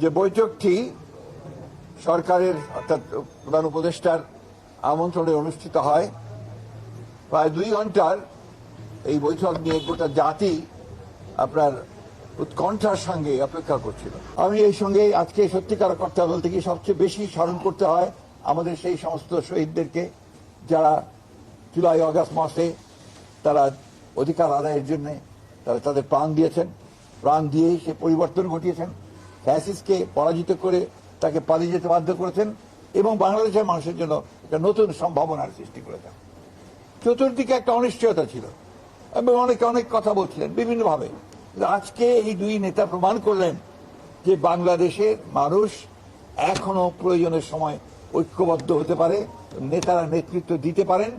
যে বৈঠকটি সরকারের, অর্থাৎ প্রধান উপদেষ্টার আমন্ত্রণে অনুষ্ঠিত হয়। প্রায় দুই ঘণ্টার এই বৈঠক নিয়ে গোটা জাতি আপনার উৎকণ্ঠার সঙ্গে অপেক্ষা করছিল। আমি এই সঙ্গে আজকে সত্যিকার কথা বলতে গিয়ে সবচেয়ে বেশি স্মরণ করতে হয় আমাদের সেই সমস্ত শহীদদেরকে, যারা জুলাই, অগাস্ট মাসে তারা অধিকার আদায়ের জন্য তারা তাদের প্রাণ দিয়েছেন। প্রাণ দিয়েই সে পরিবর্তন ঘটিয়েছেন। ফ্যাসিসকে পরাজিত করে তাকে পালিয়ে যেতে বাধ্য করেছেন এবং বাংলাদেশের মানুষের জন্য একটা নতুন সম্ভাবনার সৃষ্টি করেছেন চতুর্দিকে একটা অনিশ্চয়তা ছিল এবং অনেকে অনেক কথা বলছিলেন বিভিন্নভাবে। আজকে এই দুই নেতা প্রমাণ করলেন যে বাংলাদেশের মানুষ এখনও প্রয়োজনের সময় ঐক্যবদ্ধ হতে পারে নেতারা নেতৃত্ব দিতে পারেন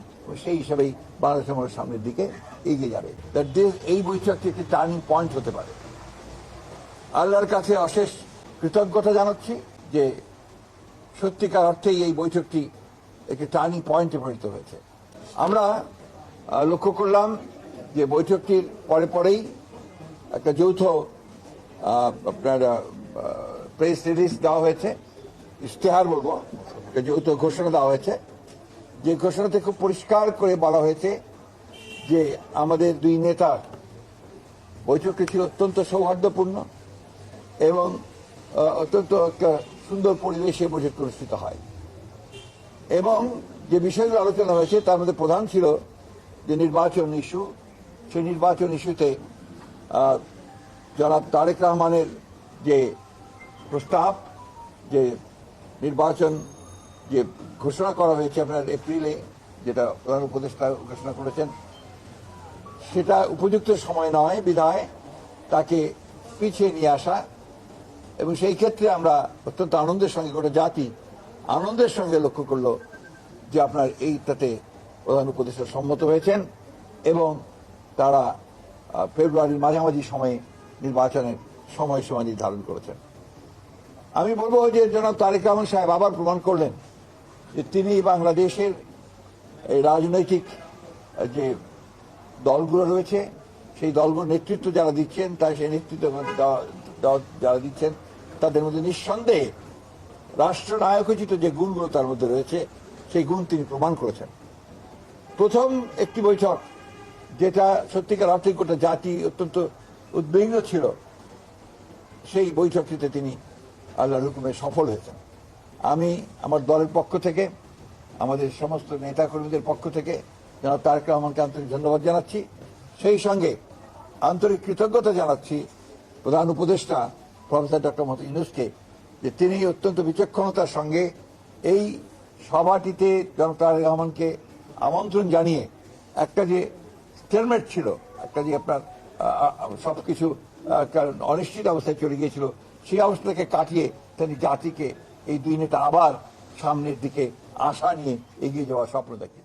সেই হিসাবেই বাংলাদেশের মানুষ সামনের দিকে এগিয়ে যাবে। এই বৈঠকটি একটি টার্নিং পয়েন্ট হতে পারে। আল্লাহর কাছে অশেষ কৃতজ্ঞতা জানাচ্ছি যে সত্যিকার অর্থেই এই বৈঠকটি একটি টার্নিং পয়েন্টে পরিণত হয়েছে। আমরা লক্ষ্য করলাম যে বৈঠকটির পরে পরেই একটা যৌথ আপনার প্রেস রিলিজ দেওয়া হয়েছে। ইশতেহার বলব যৌথ ঘোষণা দেওয়া হয়েছে। যে ঘোষণাতে খুব পরিষ্কার করে বলা হয়েছে যে আমাদের দুই নেতা, বৈঠকটি ছিল অত্যন্ত সৌহার্দ্যপূর্ণ। এবং অত্যন্ত একটা সুন্দর পরিবেশে বৈঠক অনুষ্ঠিত হয়। এবং যে বিষয়গুলো আলোচনা হয়েছে, তার মধ্যে প্রধান ছিল যে নির্বাচন ইস্যু। সেই নির্বাচন ইস্যুতে জনাব তারেক রহমানের যে প্রস্তাব, যে নির্বাচন যে ঘোষণা করা হয়েছে আপনার এপ্রিলে, যেটা প্রধান উপদেষ্টা ঘোষণা করেছেন, সেটা উপযুক্ত সময় নয় বিধায় তাকে পিছিয়ে নিয়ে আসা। এবং সেই ক্ষেত্রে আমরা অত্যন্ত আনন্দের সঙ্গে গোটা জাতি আনন্দের সঙ্গে লক্ষ্য করল যে আপনার এইটাতে প্রধান উপদেষ্টা সম্মত হয়েছেন এবং তারা ফেব্রুয়ারির মাঝামাঝি সময়ে নির্বাচনের সময়সীমা নির্ধারণ করেছেন। আমি বলব যে জনাব তারেক রহমান সাহেব আবার প্রমাণ করলেন যে তিনি বাংলাদেশের এই রাজনৈতিক যে দলগুলো রয়েছে, সেই দলগুলোর নেতৃত্ব যারা দিচ্ছেন তাই সেই নেতৃত্ব যারা দিচ্ছেন তাদের মধ্যে নিঃসন্দেহে রাষ্ট্রনায়কোচিত যে গুণগুলো তার মধ্যে রয়েছে, সেই গুণ তিনি প্রমাণ করেছেন। প্রথম একটি বৈঠক, যেটা সত্যিকার অর্থে গোটা জাতি অত্যন্ত উদ্বিগ্ন ছিল, সেই বৈঠকটিতে তিনি আল্লাহর হুকুমে সফল হয়েছেন। আমি আমার দলের পক্ষ থেকে, আমাদের সমস্ত নেতাকর্মীদের পক্ষ থেকে জনাব তারেক রহমানকে আন্তরিক ধন্যবাদ জানাচ্ছি। সেই সঙ্গে আন্তরিক কৃতজ্ঞতা জানাচ্ছি প্রধান উপদেষ্টা প্রফেসর ডক্টর মোহাম্মদ ইউনুসকে যে তিনি অত্যন্ত বিচক্ষণতার সঙ্গে এই সভাটিতে জনাব তারেক রহমানকে আমন্ত্রণ জানিয়ে একটা যে স্টেলমেট ছিল, একটা যে আপনার সব কিছু অনিশ্চিত অবস্থায় চলে গিয়েছিল, সেই অবস্থাকে কাটিয়ে তিনি জাতিকে, এই দুই নেতা আবার সামনের দিকে আশা নিয়ে এগিয়ে যাওয়ার স্বপ্ন দেখে